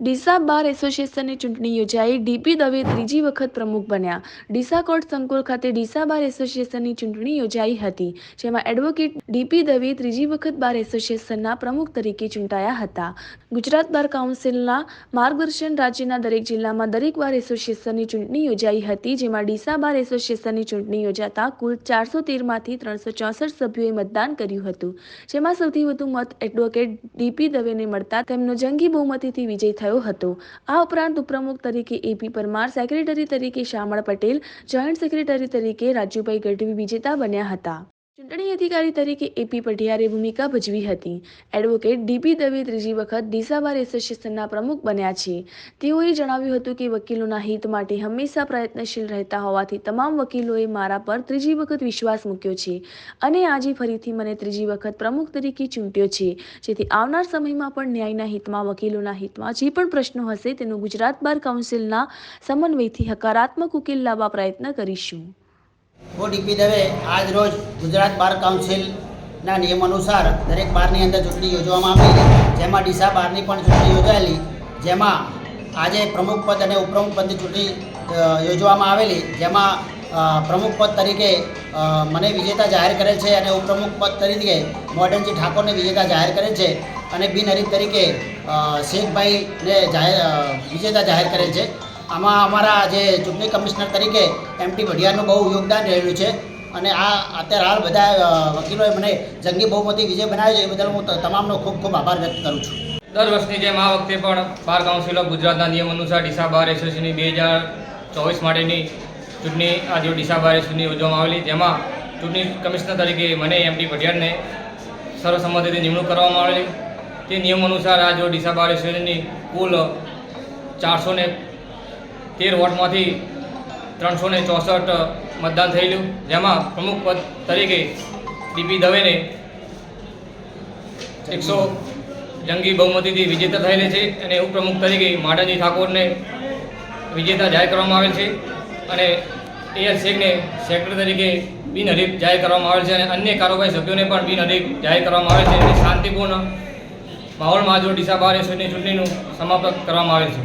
ડીસા બાર એસોસિએશનની ચૂંટણી યોજાઈ. ડીપી દવે ત્રીજી વખત પ્રમુખ બન્યા. ડીસા કોર્ટ સંકુલ ખાતે ડીસા બાર એસોસિએશનની ચૂંટણી યોજાઈ હતી, જેમાં એડવોકેટ ડીપી દવે ત્રીજી વખત બાર એસોસિએશનના પ્રમુખ તરીકે ચૂંટાયા હતા. ગુજરાત બાર કાઉન્સિલના માર્ગદર્શન રાજ્યના દરેક જિલ્લામાં દરેક બાર એસોસિએશનની ચૂંટણી યોજાઈ હતી, જેમાં ડીસા બાર એસોસિએશનની ચૂંટણી યોજાતા કુલ ચારસો તેરમાંથી ત્રણસો ચોસઠ સભ્યોએ મતદાન કર્યું હતું, જેમાં સૌથી વધુ મત એડવોકેટ ડીપી દવેને મળતા તેમનો જંગી બહુમતીથી વિજય થયો. હતો. આ ઉપરાંત ઉપપ્રમુખ તરીકે એપી પરમાર સેક્રેટરી તરીકે શામળ પટેલ જોઈન્ટ સેક્રેટરી તરીકે રાજુભાઈ ગઢવી વિજેતા બન્યા હતા. ચૂંટણી અધિકારી તરીકે એપી પઢિયારે ભૂમિકા ભજવી હતી. એડવોકેટ ડીપી દવે ત્રીજી વખત ડીસા એસોસિએશનના પ્રમુખ બન્યા છે. તેઓએ જણાવ્યું હતું કે વકીલોના હિત માટે હંમેશા પ્રયત્નશીલ રહેતા હોવાથી તમામ વકીલોએ મારા પર ત્રીજી વખત વિશ્વાસ મૂક્યો છે અને આજે ફરીથી મને ત્રીજી વખત પ્રમુખ તરીકે ચૂંટ્યો છે. જેથી આવનાર સમયમાં પણ ન્યાયના હિતમાં, વકીલોના હિતમાં જે પણ પ્રશ્નો હશે તેનું ગુજરાત બાર કાઉન્સિલના સમન્વયથી હકારાત્મક ઉકેલ લાવવા પ્રયત્ન કરીશું. ડીપી દવે આજ રોજ ગુજરાત બાર કાઉન્સિલના નિયમ અનુસાર દરેક બારની અંદર ચૂંટણી યોજવામાં આવેલી જેમાં ડીસા બારની પણ ચૂંટણી યોજાયેલી. જેમાં આજે પ્રમુખ પદ અને ઉપપ્રમુખ પદની ચૂંટણી યોજવામાં આવેલી. જેમાં પ્રમુખ પદ તરીકે મને વિજેતા જાહેર કરેલ છે અને ઉપપ્રમુખ પદ તરીકે મોડનજી ઠાકોરને વિજેતા જાહેર કરેલ છે. અને બિનહરીફ તરીકે શેખભાઈને જાહેર વિજેતા જાહેર કરેલ છે. આમાં અમારા જે ચૂંટણી કમિશનર તરીકે એમટી વઢિયાનું બહુ યોગદાન રહેલું છે. અને આ અત્યારે હાલ બધા વકીલોએ મને જંગી બહુમતી વિજય બનાવ્યો છે, એ બદલ હું તમામનો ખૂબ ખૂબ આભાર વ્યક્ત કરું છું. દર વર્ષની જેમ આ વખતે પણ બાર કાઉન્સિલ ઓફ ગુજરાતના નિયમ અનુસાર ડીસા બાર એસોસિએશનની બે હજાર ચોવીસ માટેની ચૂંટણી આજે ડીસા બાર એસોસિએશનની યોજવામાં આવેલી, જેમાં ચૂંટણી કમિશનર તરીકે મને એમટી પટિયારને સર્વસંમતિથી નિમણૂક કરવામાં આવેલી. તે નિયમ અનુસાર આ જો ડીસા બાર એસોસિએશનની કુલ ચારસો તેર વોટમાંથી ત્રણસો ને ચોસઠ મતદાન થયેલું, જેમાં પ્રમુખ પદ તરીકે ડીપી દવેને એકસો જંગી બહુમતીથી વિજેતા થયેલી છે અને ઉપપ્રમુખ તરીકે માડાજી ઠાકોરને વિજેતા જાહેર કરવામાં આવેલ છે અને એએલ શેખને સેક્રેટરી તરીકે બિનહરીફ જાહેર કરવામાં આવેલ છે અને અન્ય કારોબારી સભ્યોને પણ બિનહરીફ જાહેર કરવામાં આવેલ છે. અને શાંતિપૂર્ણ માહોલમાં જો ડીસા બાર ચૂંટણીનું સમાપ્ત કરવામાં આવેલ છે.